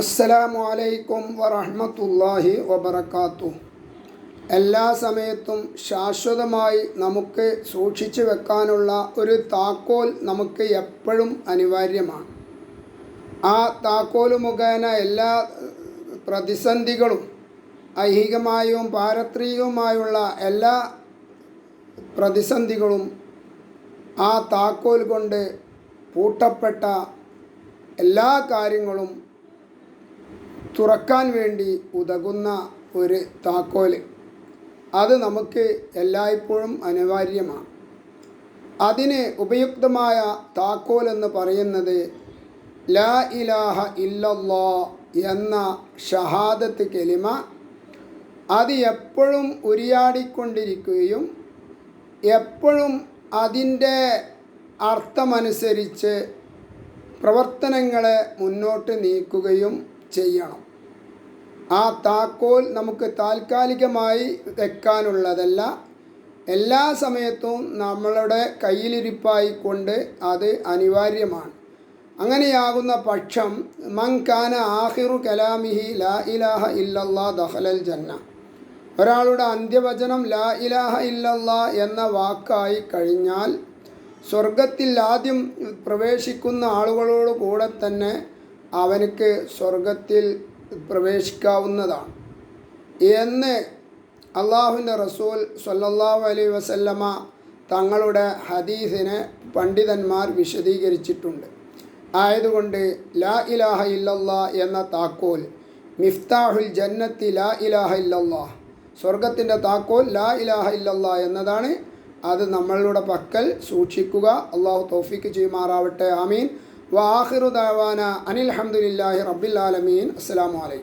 അസ്സലാമു അലൈക്കും വറഹ്മത്തുള്ളാഹി വബറകാത്തു. എല്ലാ സമയത്തും ശാശ്വതമായി നമുക്ക് സൂക്ഷിച്ചു വെക്കാനുള്ള ഒരു താക്കോൽ നമുക്ക് എപ്പോഴും അനിവാര്യമാണ്. ആ താക്കോൽ മുഖേന എല്ലാ പ്രതിസന്ധികളും ഐഹികമായും പാരത്രികവുമായുള്ള എല്ലാ പ്രതിസന്ധികളും ആ താക്കോൽ കൊണ്ട് പൂട്ടപ്പെട്ട എല്ലാ കാര്യങ്ങളും തുറക്കാൻ വേണ്ടി ഉതകുന്ന ഒരു താക്കോൽ അത് നമുക്ക് എല്ലായ്പ്പോഴും അനിവാര്യമാണ്. അതിന് ഉപയുക്തമായ താക്കോൽ എന്ന് പറയുന്നത് ലാ ഇലാഹ ഇല്ലല്ലാ എന്ന ഷഹാദത്ത് കെലിമ അത് എപ്പോഴും ഉരിയാടിക്കൊണ്ടിരിക്കുകയും എപ്പോഴും അതിന്റെ അർത്ഥമനുസരിച്ച് പ്രവർത്തനങ്ങളെ മുന്നോട്ട് നീക്കുകയും ചെയ്യണം. ആ താക്കോൽ നമുക്ക് താൽക്കാലികമായി വെക്കാനുള്ളതല്ല എല്ലാ സമയത്തും നമ്മളുടെ കയ്യിലിരിപ്പായി കൊണ്ട് അത് അനിവാര്യമാണ്. അങ്ങനെയാകുന്ന പക്ഷം മങ്കാന ആഹിറു കലാമിഹി ലാ ഇലാഹ ഇല്ലല്ലാ ദഹലൽ ജന്ന. ഒരാളുടെ അന്ത്യവചനം ലാ ഇലാഹ ഇല്ലല്ലാ എന്ന വാക്കായി കഴിഞ്ഞാൽ സ്വർഗത്തിൽ ആദ്യം പ്രവേശിക്കുന്ന ആളുകളോട് കൂടെ തന്നെ അവനക്ക് സ്വർഗത്തിൽ പ്രവേശിക്കാവുന്നതാണ്. എന്ന് അള്ളാഹുവിന്റെ റസൂൽ സല്ലല്ലാഹു അലൈഹി വസല്ലമ തങ്ങളുടെ ഹദീസിനെ പണ്ഡിതന്മാർ വിശദീകരിച്ചിട്ടുണ്ട്. ആയതുകൊണ്ട് ലാ ഇലാഹ ഇല്ലല്ലാ എന്ന താക്കോൽ മിഫ്താഹുൽ ജന്നത്തി ലാ ഇലാഹ ഇല്ലല്ലാ സ്വർഗത്തിന്റെ താക്കോൽ ലാ ഇലാഹ ഇല്ലല്ലാ എന്നതാണ്. അത് നമ്മളുടെ പക്കൽ സൂക്ഷിക്കുക. അള്ളാഹു തോഫിക്ക് ചെയ്യുമാറാവട്ടെ. ആമീൻ. വാഹിറു ദാവാന അനിൽ അഹമ്മദില്ലാഹി റബ്ബിൽ ആലമീൻ. അസ്സാം അലൈക്കും.